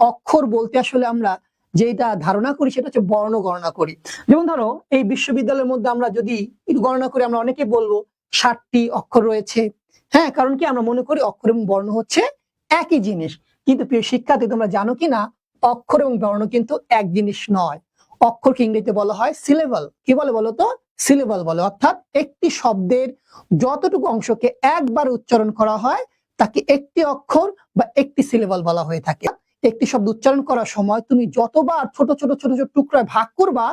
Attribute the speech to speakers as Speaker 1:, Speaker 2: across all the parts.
Speaker 1: অক্ষর বলতে আসলে আমরা যেটা ধারণা করি সেটা হচ্ছে বর্ণ গণনা করি। যেমন ধরো, এই বিশ্ববিদ্যালয়ের মধ্যে আমরা যদি গণনা করি, আমরা অনেকে বলব ষাটটি অক্ষর রয়েছে। হ্যাঁ কারণ কি আমরা মনে করি অক্ষর এবং বর্ণ হচ্ছে একই জিনিস। কিন্তু প্রিয় শিক্ষার্থী, তোমরা জানো কি না, অক্ষর এবং বর্ণ কিন্তু এক জিনিস নয়। অক্ষরকে ইংরেজিতে বলা হয় সিলেবল কি বলে বলো তো? সিলেবল বলে। অর্থাৎ একটি শব্দের যতটুকু অংশকে একবার উচ্চারণ করা হয়, তাকে একটি অক্ষর বা একটি সিলেবল বলা হয়ে থাকে। একটি শব্দ উচ্চারণ করার সময় তুমি যতবার ছোট ছোট ছোট ছোট টুকরায় ভাগ করবা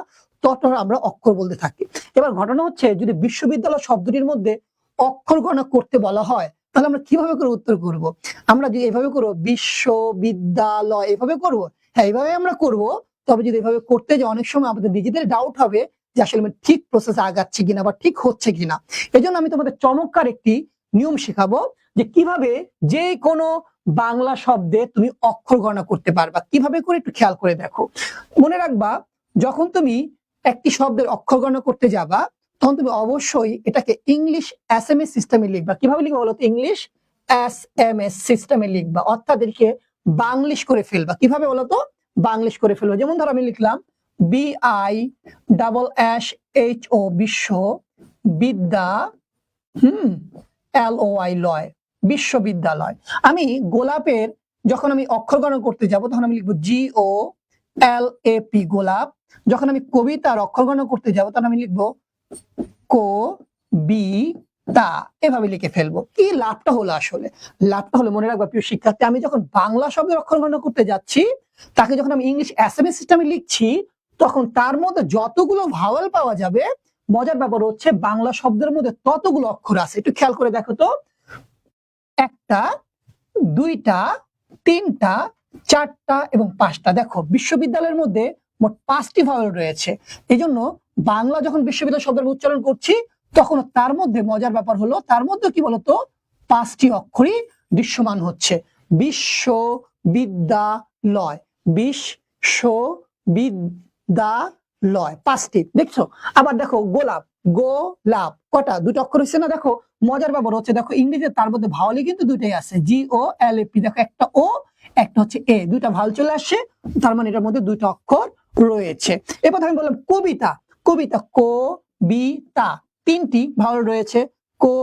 Speaker 1: ততবার আমরা অক্ষর বলতে থাকি। এবার ঘটনা হচ্ছে, যদি বিশ্ববিদ্যালয় শব্দটির মধ্যে অক্ষর গণনা করতে বলা হয়, তাহলে আমরা কীভাবে করে উত্তর করব? আমরা যদি এভাবে করব, বিশ্ববিদ্যালয়, এভাবে করব? হ্যাঁ এইভাবে আমরা করব, তবে যদি এভাবে করতে যে অনেক সময় আমাদের নিজেদের ডাউট হবে যে আসলে আমি ঠিক প্রসেসে আগাচ্ছি কিনা বা ঠিক হচ্ছে কিনা। এজন্য আমি তোমাদের চমৎকার একটি নিয়ম শেখাবো যে কীভাবে যে কোনো বাংলা শব্দে তুমি অক্ষর গণনা করতে পারবা। কীভাবে করে একটু খেয়াল করে দেখো। মনে রাখবা, যখন তুমি একটি শব্দের অক্ষর গণনা করতে যাবা, তখন তুমি অবশ্যই এটাকে ইংলিশ এস এম এস সিস্টেমে লিখবা। কীভাবে লিখবা বলতো? ইংলিশ এস এম এস সিস্টেমে লিখবা। অর্থাৎ এটাকে বাংলিশ করে ফেলবা। কীভাবে বলো তো বাংলিশ করে ফেলবা। যেমন ধর আমি লিখলাম B I double S H O বিশ্ব বিদ্যা, হুম এল ও আই লয়। বিশ্ববিদ্যালয়। আমি গোলাপের যখন আমি অক্ষর করতে যাব, তখন আমি লিখব জি ও এল এ পি গোলাপ। যখন আমি কবিতার অক্ষর করতে যাব, তখন আমি লিখব কো বি তা এভাবে লিখে ফেলব। কি লাভটা হলো আসলে? লাভটা হলো, মনে রাখবা প্রিয় শিক্ষার্থী, আমি যখন বাংলা শব্দের অক্ষর করতে যাচ্ছি, তাকে যখন আমি ইংলিশ এস এম এস সিস্টেমে লিখছি, তখন তার মধ্যে যতগুলো ভাওয়াল পাওয়া যাবে, মজার ব্যাপার হচ্ছে বাংলা শব্দের মধ্যে ততগুলো অক্ষর আছে। একটু খেয়াল করে দেখো তো। একটা, দুইটা, তিনটা, চারটা এবং পাঁচটা। দেখো, বিশ্ববিদ্যালয়ের মধ্যে মোট পাঁচটি ভাওয়াল রয়েছে। এই জন্য বাংলা যখন বিশ্ববিদ্যালয় শব্দের উচ্চারণ করছি, তখন তার মধ্যে মজার ব্যাপার হলো, তার মধ্যে কি বলতো? পাঁচটি অক্ষরই দৃশ্যমান হচ্ছে। বিশ্ববিদ্যালয়। বিশ্ববিদ্যালয় পাঁচটি। দেখছ? আবার দেখো, গোলাপ। গোলাপ। কটা? দুটো অক্ষর হচ্ছে না? দেখো, মজার ব্যাপার হচ্ছে, দেখো, ইংরেজিতে তার মধ্যে ভাওয়ালি কিন্তু দুইটাই আছে। জি ও এল এ পি দেখো, একটা ও একটা হচ্ছে এ দুইটা ভাওয়াল চলে আসছে, তার মানে এটার মধ্যে দুইটা অক্ষর রয়েছে। এবার আমি বললাম কবিতা। কবিতা কো বি তা তিনটি ভাওয়াল রয়েছে। কো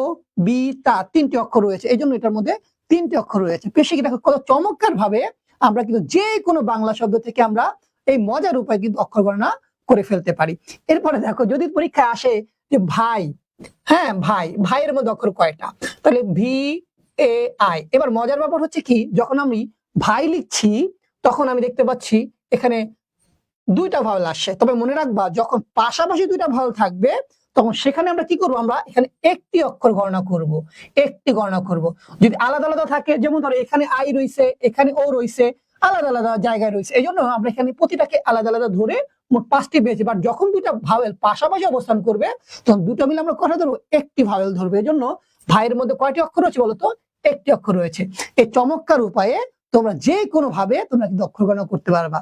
Speaker 1: বি তা তিনটি অক্ষর রয়েছে। এই জন্য এটার মধ্যে তিনটি অক্ষর রয়েছে। পেশি দেখো, কত চমৎকার ভাবে আমরা কিন্তু যে কোনো বাংলা শব্দ থেকে আমরা এই মজার উপায় কিন্তু অক্ষর গণনা করে ফেলতে পারি। এরপরে দেখো, যদি পরীক্ষায় আসে যে ভাই হ্যাঁ ভাই, ভাইয়ের মধ্যে অক্ষর কয়টা? তাহলে ভি এ আই এবার মজার ব্যাপার হচ্ছে কি, যখন আমি ভাই লিখছি, তখন আমি দেখতে পাচ্ছি এখানে দুইটা ভাওয়াল আসছে। তবে মনে রাখবা, যখন পাশাপাশি দুইটা ভাওয়াল থাকবে, তখন সেখানে আমরা কি করব? আমরা এখানে একটি অক্ষর গণনা করব। একটি গণনা করব। যদি আলাদা আলাদা থাকে, যেমন ধরো, এখানে আই রইছে এখানে ও রইছে আলাদা আলাদা জায়গায় রয়েছে। এই জন্য আমরা এখানে প্রতিটাকে আলাদা আলাদা ধরে মোট পাঁচটি পেয়েছি বাট যখন দুটা ভাওয়েল পাশাপাশি অবস্থান করবে, তখন দুটো মিলে আমরা কথা ধরবো, একটি ভাওয়েল ধরবে। এই জন্য ভাইয়ের মধ্যে কয়টি অক্ষর রয়েছে বলতো? একটি অক্ষর রয়েছে। এই চমৎকার উপায়ে তোমরা যে কোনো ভাবে তোমরা কিন্তু অক্ষর গণনা করতে পারবা।